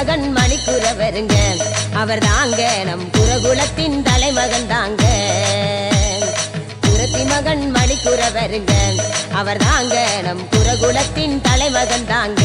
மகன் மணிக்குறவருங்க. அவர் தாங்க நம் குரகுலத்தின் தலைமகன் தாங்க. குரத்தி மகன் மணிக்குறவருங்க. அவர் தாங்க நம் குரகுலத்தின் தலைமகன் தாங்க.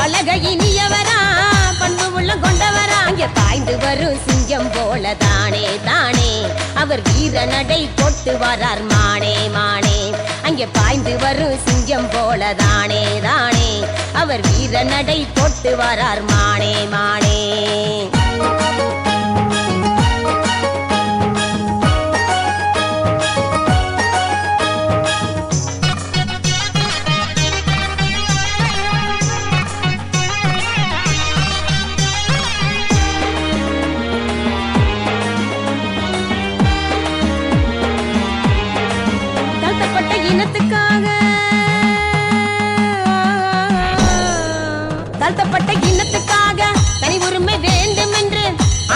பழக இனியவரா பண்பு உள்ள கொண்டவரா. அங்கே பாய்ந்து வரும் சிங்கம் போல தானே. தானே அவர் வீர நடை போட்டு வரார் மானே மானே. அங்கே பாய்ந்து வரும் சிங்கம் போல தானே தானே. அவர் வீர நடை போட்டு வரார் மானே மானே. தாழ்த்தப்பட்ட இனத்துக்காக தனி உரிமை வேண்டும் என்று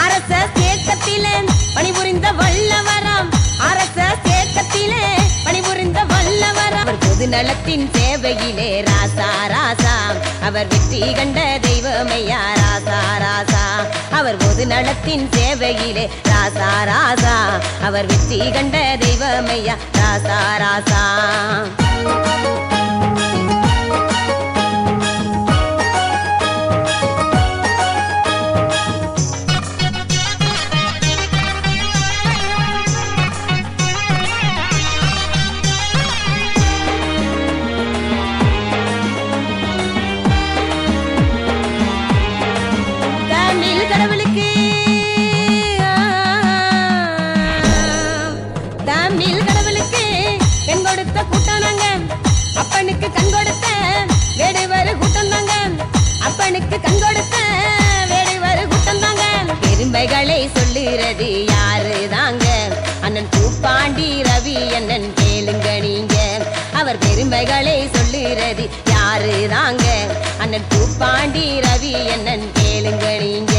அரச சேக்கத்திலே பணிபுரிந்த வல்லவராம். அரச சேக்கத்திலே பணிபுரிந்த வல்லவராம். அவர் பொது நலத்தின் சேவையிலே ராசா ராசா. அவர் வெற்றி கண்ட தெய்வமையா ராசா ராசா. அவர் பொது நலத்தின் சேவையிலே ராசா ராசா. அவர் வெற்றி கண்ட தெய்வமையா ராசா ராசா. அப்பனுக்கு கண் கொடுத்த வேடுவர் கூட்டம் தாங்க. அப்பனுக்கு கண் கொடுத்த வேடுவர் கூட்டம் தாங்க. பெருமைகளை சொல்லுறது யாரு தாங்க அண்ணன் பூப்பாண்டி ரவி அண்ணன் கேளுங்க நீங்க. அவர் பெருமைகளை சொல்லுறது யாரு தாங்க அண்ணன் பூப்பாண்டி ரவி அண்ணன் கேளுங்க நீங்க.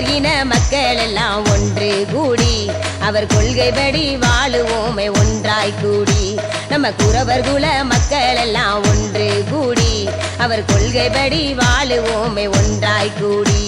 அவர் இன மக்கள் எல்லாம் ஒன்று கூடி அவர் கொள்கைப்படி வாழுவோமே ஒன்றாய் கூடி நம்ம குறவர் குல மக்கள் எல்லாம் ஒன்று கூடி அவர் கொள்கைப்படி வாழுவோமே ஒன்றாய் கூடி.